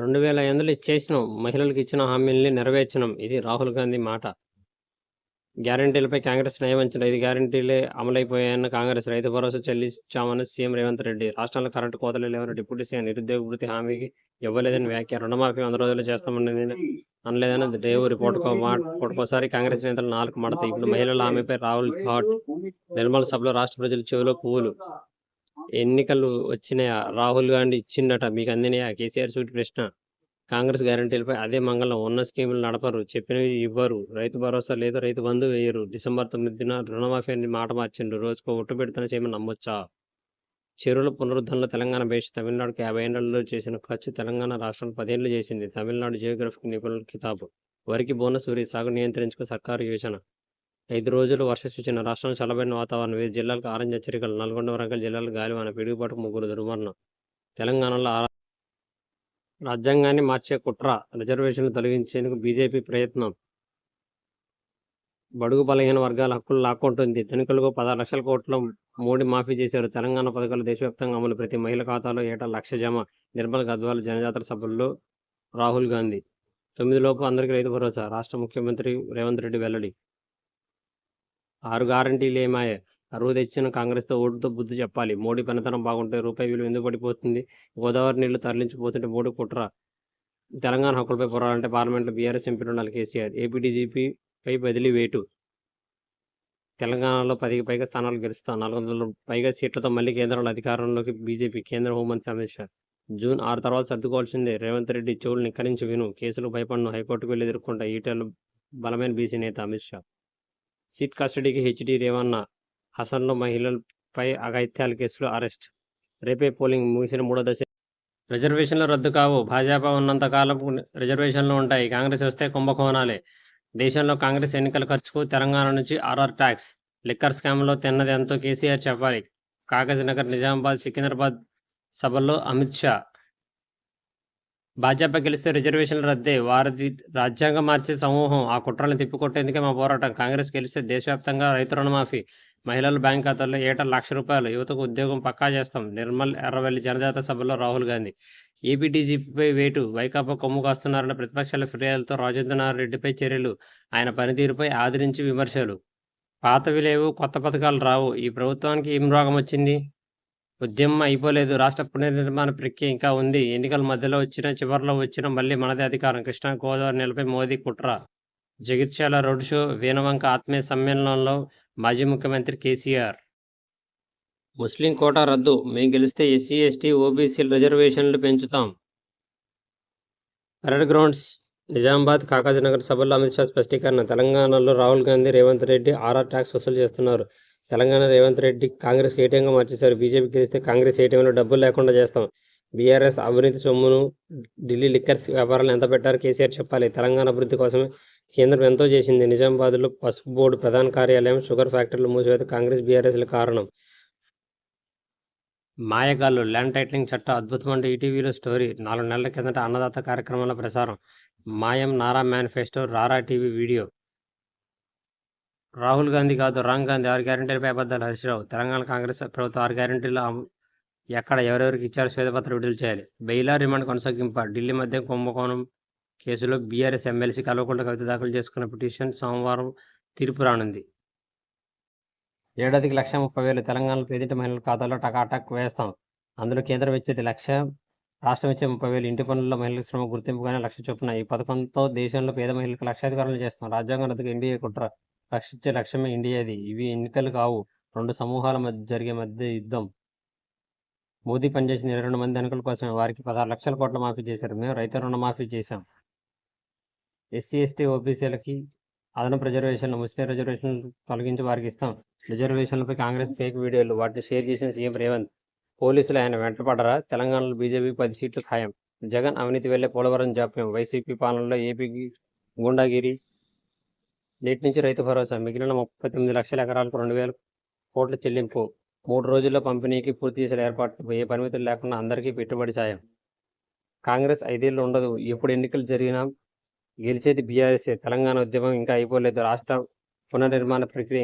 రెండు వేల ఎనిమిదిలో ఇచ్చేసినాం. మహిళలకు ఇచ్చిన హామీల్ని నెరవేర్చినాం. ఇది రాహుల్ గాంధీ మాట. గ్యారంటీలపై కాంగ్రెస్ నయవంచన ఐదు గ్యారంటీలే అమలైపోయాయన్న కాంగ్రెస్ రైతు భరోసా చెల్లించామని సీఎం రేవంత్ రెడ్డి. రాష్ట్రంలో కరెంటు కోతలు లేవని డిప్యూటీ సీఎం నిరుద్యోగ వృత్తి హామీకి ఇవ్వలేదని వ్యాఖ్య. రుణమాఫీ వంద రోజులు చేస్తామని అనలేదని రేవు రిపోర్టుకో మాట. కాంగ్రెస్ నేతలు నాలుగు మడత. ఇప్పుడు మహిళల హామీపై రాహుల్ ఘాట్ నిర్మల సభలో రాష్ట్ర ప్రజల చెవిలో పువ్వులు ఎన్నికలు వచ్చినాయా? రాహుల్ గాంధీ ఇచ్చిండట మీకు అందినాయా? కేసీఆర్ సూటి ప్రశ్న. కాంగ్రెస్ గ్యారంటీలపై అదే మంగళం. ఉన్న స్కీములు నడపరు. చెప్పినవి ఇవ్వరు. రైతు భరోసా లేదు. రైతు బంధు వేయరు. డిసెంబర్ తొమ్మిదిన రుణమాఫీని మాట మార్చిండు రోజుకో ఒట్టు పెడుతున్న సీమ నమ్మొచ్చా? చెరువుల పునరుద్ధరణలో తెలంగాణ బేస్ తమిళనాడుకి యాభై ఏళ్ళలో చేసిన ఖర్చు తెలంగాణ రాష్ట్రం పదేళ్ళు చేసింది. తమిళనాడు జియోగ్రఫిక్ నిపుణుల కితాబు వరికి బోనస్ వరి సాగు నియంత్రించుకు సర్కారు యోచన ఐదు రోజులు వర్ష సూచన రాష్ట్రంలో చల్లబడిన వాతావరణం వివిధ జిల్లాలకు ఆరెంజ్ హెచ్చరికలు నల్గొండ వరంగల్ జిల్లాలో గాలివాన పిడుగుపాటు ముగ్గురు దుర్మరణం. తెలంగాణలో రాజ్యాంగాన్ని మార్చే కుట్ర రిజర్వేషన్లు తొలగించేందుకు బీజేపీ ప్రయత్నం. బడుగు బలహీన వర్గాల హక్కులు లాక్కుంటుంది. ధనికులకు పదహారు లక్షల కోట్ల మోడీ మాఫీ చేశారు. తెలంగాణ పథకాలు దేశవ్యాప్తంగా అమలు. ప్రతి మహిళ ఖాతాలో ఏటా లక్ష జమ. నిర్మల్ గద్వాల జనజాతర సభల్లో రాహుల్ గాంధీ. తొమ్మిది లోపు అందరికీ రైతు భరోసా. రాష్ట్ర ముఖ్యమంత్రి రేవంత్ రెడ్డి వెల్లడి. ఆరు గ్యారంటీలు ఏమాయే? అరువు తెచ్చిన కాంగ్రెస్తో ఓటుతో బుద్ధి చెప్పాలి. మోడీ పనితనం బాగుంటే రూపాయి విలువ ఎందుకు పడిపోతుంది? గోదావరి నీళ్ళు తరలించిపోతుంటే మోడీ కుట్ర తెలంగాణ హక్కులపై పోరాడాలంటే పార్లమెంట్లో బీఆర్ఎస్ ఎంపీలు ఉండాలి కేసీఆర్. ఏపీ డీజీపీపై బదిలీ వేటు. తెలంగాణలో పదికి పైగా స్థానాలు గెలుస్తాం. నాలుగు వందల పైగా సీట్లతో మళ్ళీ కేంద్రంలో అధికారంలోకి బీజేపీ కేంద్ర హోంమంత్రి అమిత్ షా. జూన్ ఆరు తర్వాత సర్దుకోవాల్సిందే. రేవంత్ రెడ్డి చెవులు నిక్కరించి విను. కేసులు భయపడను. హైకోర్టుకు వెళ్ళి ఎదుర్కొంటా. ఈటెలు బలమైన బీసీ నేత అమిత్ షా. సిట్ కస్టడీకి హెచ్డి రేవన్న హసన్లో మహిళలపై అఘాయిత్యాల కేసులో అరెస్ట్. రేపే పోలింగ్ ముగిసిన మూడో దశ. రిజర్వేషన్లు రద్దు కావు. భాజపా ఉన్నంత కాలం రిజర్వేషన్లు ఉంటాయి. కాంగ్రెస్ వస్తే కుంభకోణాలే. దేశంలో కాంగ్రెస్ ఎన్నికల ఖర్చుకు తెలంగాణ నుంచి ఆర్ఆర్ ట్యాక్స్. లిక్కర్ స్కామ్లో తిన్నది ఎంతో కేసీఆర్ చెప్పాలి. కాగజ్ నగర్ నిజామాబాద్ సికింద్రాబాద్ సభల్లో అమిత్ షా భాజపా గెలిస్తే రిజర్వేషన్లు రద్దే. వారిది రాజ్యాంగం మార్చే సమూహం. ఆ కుట్రలను తిప్పికొట్టేందుకే మా పోరాటం. కాంగ్రెస్ గెలిస్తే దేశవ్యాప్తంగా రైతు రుణమాఫీ. మహిళల బ్యాంక్ ఖాతాల్లో ఏటా లక్ష రూపాయలు. యువతకు ఉద్యోగం పక్కా చేస్తాం. నిర్మల్ ఎర్రవెల్లి జనజాత సభలో రాహుల్ గాంధీ. ఏపీటీజీపీపై వేటు. వైకాపా కొమ్ము కాస్తున్నారన్న ప్రతిపక్షాల ఫిర్యాదులతో రాజేంద్రనాథ్ రెడ్డిపై చర్యలు. ఆయన పనితీరుపై ఆదరించి విమర్శలు. పాతవి లేవు కొత్త పథకాలు రావు. ఈ ప్రభుత్వానికి ఏం రోగం వచ్చింది? ఉద్యమం అయిపోలేదు. రాష్ట్ర పునర్నిర్మాణ ప్రక్రియ ఇంకా ఉంది. ఎన్నికల మధ్యలో వచ్చిన చివరిలో వచ్చిన మళ్ళీ మనదే అధికారం. కృష్ణా గోదావరి నెలపై మోదీ కుట్ర. జగిత్యాల రోడ్ షో వీణవంక ఆత్మీయ సమ్మేళనంలో మాజీ ముఖ్యమంత్రి కేసీఆర్. ముస్లిం కోటా రద్దు. మేము గెలిస్తే ఎస్సీ ఎస్టీ ఓబీసీ రిజర్వేషన్లు పెంచుతాం. Parade grounds. నిజామాబాద్ కాకాజనగర్ సభల్లో అమిత్ షా స్పష్టీకరణ. తెలంగాణలో రాహుల్ గాంధీ రేవంత్ రెడ్డి ఆర్ఆర్ ట్యాక్స్ వసూలు చేస్తున్నారు. తెలంగాణ రేవంత్ రెడ్డి కాంగ్రెస్ ఏటీఎంగా మార్చేశారు? బీజేపీ గెలిస్తే కాంగ్రెస్ ఏటీఎంలో డబ్బులు లేకుండా చేస్తాం. బీఆర్ఎస్ అవినీతి సొమ్మును ఢిల్లీ లిక్కర్స్ వ్యాపారాలు ఎంత పెట్టారు? కేసీఆర్ చెప్పాలి. తెలంగాణ అభివృద్ధి కోసమే కేంద్రం ఎంతో చేసింది. నిజామాబాద్లో పసుపు బోర్డు ప్రధాన కార్యాలయం షుగర్ ఫ్యాక్టరీలు మూసివేత కాంగ్రెస్ బీఆర్ఎస్ల కారణం. మాయగాళ్ళు ల్యాండ్ టైటిలింగ్ చట్ట అద్భుతమంటూ ఈటీవీలో స్టోరీ. నాలుగు నెలల కిందట అన్నదాత కార్యక్రమాల ప్రసారం. మాయం నారా మేనిఫెస్టో రారా టీవీ వీడియో. రాహుల్ గాంధీ కాదు రామ్ గాంధీ. ఆరు గ్యారెంటీలపై అబద్ధాలు హరీష్రావు. తెలంగాణ కాంగ్రెస్ ప్రభుత్వం ఆరు గ్యారెంటీలు ఎక్కడ ఎవరెవరికి ఇచ్చారో శ్వేతపత్రం విడుదల చేయాలి. బెయిలా రిమాండ్ కొనసాగింప ఢిల్లీ మధ్య కుంభకోణం కేసులో బీఆర్ఎస్ ఎమ్మెల్సీ కల్వకుంట్ల కవిత దాఖలు చేసుకున్న పిటిషన్ సోమవారం తీర్పు రానుంది. ఏడాదికి లక్ష ముప్పై వేలు తెలంగాణలో పీడిత మహిళల ఖాతాలో టకాటక్ వేస్తాం. అందులో కేంద్రం ఇచ్చేది లక్ష రాష్ట్రం ఇచ్చే ముప్పై వేలు. ఇంటి పనుల్లో మహిళల శ్రమ గుర్తింపుగానే లక్ష చొప్పున ఈ పథకంతో దేశంలో పేద మహిళలకు లక్షాధికారులు చేస్తాం. రాజ్యాంగం రద్దుకు ఎన్డీఏ కుట్ర. రక్షించే లక్ష్యమే ఇండియాది. ఇవి ఎన్నికలు కావు. రెండు సమూహాల మధ్య జరిగే మధ్య యుద్ధం. మోదీ పనిచేసిన ఇరవై రెండు మంది ఎన్నికల కోసమే. వారికి పదహారు లక్షల కోట్ల మాఫీ చేశారు. మేము రైతు రుణమాఫీ చేశాం. ఎస్సీ ఎస్టీ ఓబీసీలకి అదనపు రిజర్వేషన్లు ముస్లిం రిజర్వేషన్లు తొలగించి వారికి ఇస్తాం. రిజర్వేషన్లపై కాంగ్రెస్ ఫేక్ వీడియోలు. వాటిని షేర్ చేసిన సీఎం రేవంత్ పోలీసులు ఆయన వెంటపడరా? తెలంగాణలో బీజేపీ పది సీట్లు ఖాయం. జగన్ అవినీతి వెళ్ళే పోలవరం జాప్యం. వైసీపీ పాలనలో ఏపీకి గూండాగిరి నేటి నుంచి రైతు భరోసా. మిగిలిన ముప్పై తొమ్మిది లక్షల ఎకరాలకు రెండు వేల కోట్ల చెల్లింపు. మూడు రోజుల్లో పంపిణీకి పూర్తి చేసిన ఏర్పాట్లు. ఏ పరిమితులు లేకుండా అందరికీ పెట్టుబడి సాయం. కాంగ్రెస్ ఐదేళ్ళు ఉండదు. ఎప్పుడు ఎన్నికలు జరిగినా గెలిచేది బీఆర్ఎస్ తెలంగాణ ఉద్యమం ఇంకా అయిపోలేదు. రాష్ట్ర పునర్నిర్మాణ ప్రక్రియ